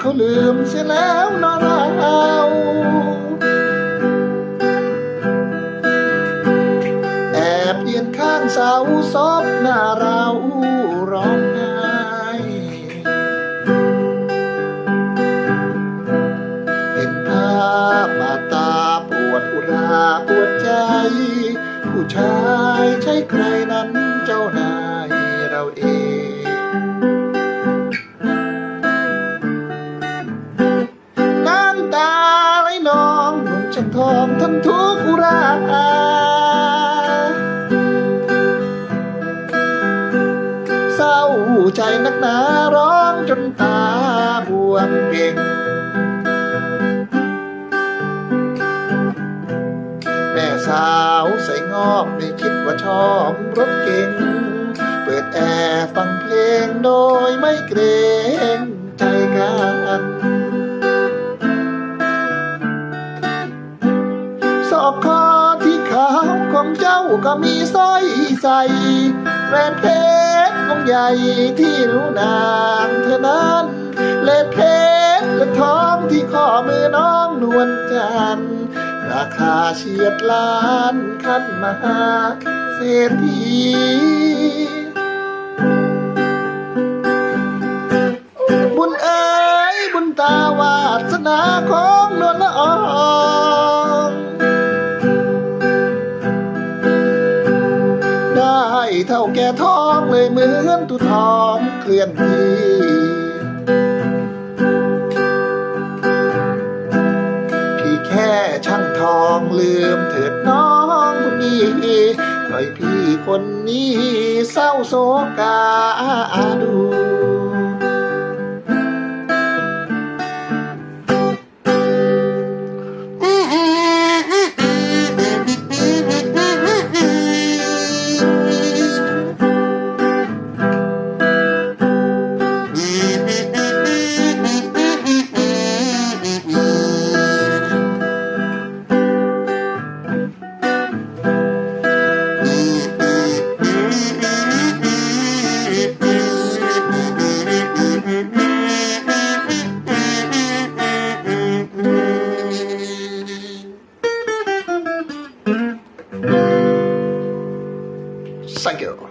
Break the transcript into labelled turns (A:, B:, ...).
A: เขาลืมเสียแล้วนะเราแอบเอียนข้างเสาซบหน้าเราร้องไห้เห็นภาพบาตาปวดอุราปวดใจ ผู้ชายใช้ใครนั้น ใจนักหนาร้องจนตาบวมเก่งแม่สาวใส่งอบไม่คิดว่าชอบรถเก่ง เปิดแอร์ฟังเพลงโดยไม่เกรงใจกันศอกคอที่ขาวของเจ้าก็มีสร้อยใส่แหวนเพชร วงใหญ่ที่รู้นางเธอนั้นเล็ดเพชรและทองที่ข้อมือน้องนวลจันทร์ราคาเฉียดล้านขั้นมหาเศรษฐีบุญเอ๋ยบุญตาวาสนาของนวลละออ เท่าแก่ท้องเลยเหมือนตุทองเคลื่อนที่พี่แค่ช่างทองลืมเถิดน้องคนนี้ปล่อยพี่คนนี้เศร้าโศกาดู
B: Thank you.